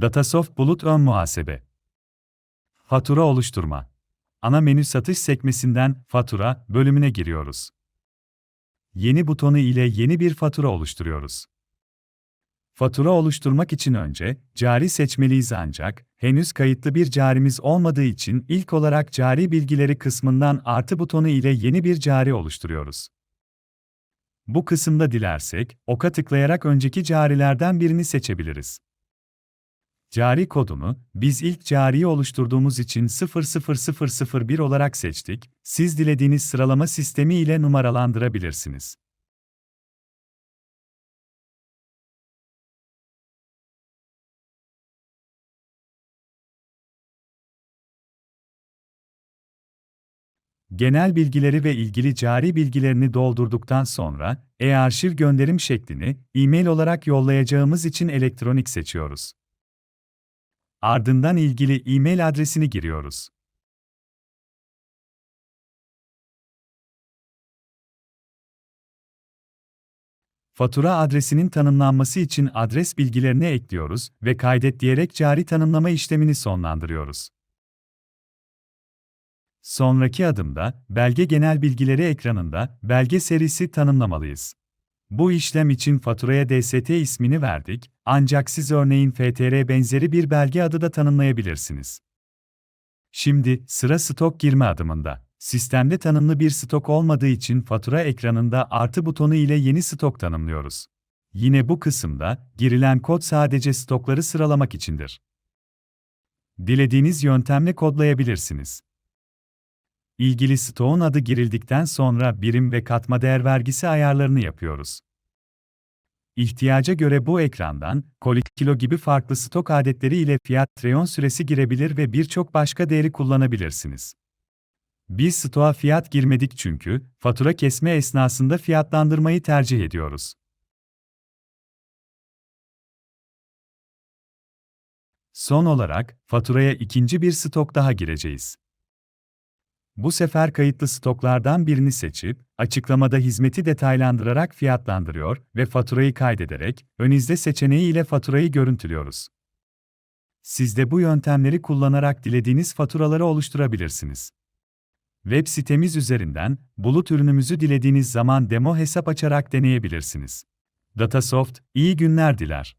Datasoft Bulut Ön Muhasebe Fatura oluşturma. Ana menü satış sekmesinden Fatura bölümüne giriyoruz. Yeni butonu ile yeni bir fatura oluşturuyoruz. Fatura oluşturmak için önce cari seçmeliyiz ancak henüz kayıtlı bir carimiz olmadığı için ilk olarak cari bilgileri kısmından artı butonu ile yeni bir cari oluşturuyoruz. Bu kısımda dilersek oka tıklayarak önceki carilerden birini seçebiliriz. Cari kodunu biz ilk cariyi oluşturduğumuz için 00001 olarak seçtik. Siz dilediğiniz sıralama sistemi ile numaralandırabilirsiniz. Genel bilgileri ve ilgili cari bilgilerini doldurduktan sonra e-arşiv gönderim şeklini e-mail olarak yollayacağımız için elektronik seçiyoruz. Ardından ilgili e-mail adresini giriyoruz. Fatura adresinin tanımlanması için adres bilgilerini ekliyoruz ve kaydet diyerek cari tanımlama işlemini sonlandırıyoruz. Sonraki adımda belge genel bilgileri ekranında belge serisi tanımlamalıyız. Bu işlem için faturaya DST ismini verdik, ancak siz örneğin FTR benzeri bir belge adı da tanımlayabilirsiniz. Şimdi sıra stok girme adımında. Sistemde tanımlı bir stok olmadığı için fatura ekranında artı butonu ile yeni stok tanımlıyoruz. Yine bu kısımda girilen kod sadece stokları sıralamak içindir. Dilediğiniz yöntemle kodlayabilirsiniz. İlgili stoğun adı girildikten sonra birim ve katma değer vergisi ayarlarını yapıyoruz. İhtiyaca göre bu ekrandan, koli kilo gibi farklı stok adetleri ile fiyat treyon süresi girebilir ve birçok başka değeri kullanabilirsiniz. Biz stoğa fiyat girmedik çünkü, fatura kesme esnasında fiyatlandırmayı tercih ediyoruz. Son olarak, faturaya ikinci bir stok daha gireceğiz. Bu sefer kayıtlı stoklardan birini seçip, açıklamada hizmeti detaylandırarak fiyatlandırıyor ve faturayı kaydederek, ön izle seçeneği ile faturayı görüntülüyoruz. Siz de bu yöntemleri kullanarak dilediğiniz faturaları oluşturabilirsiniz. Web sitemiz üzerinden, bulut ürünümüzü dilediğiniz zaman demo hesap açarak deneyebilirsiniz. Datasoft, iyi günler diler.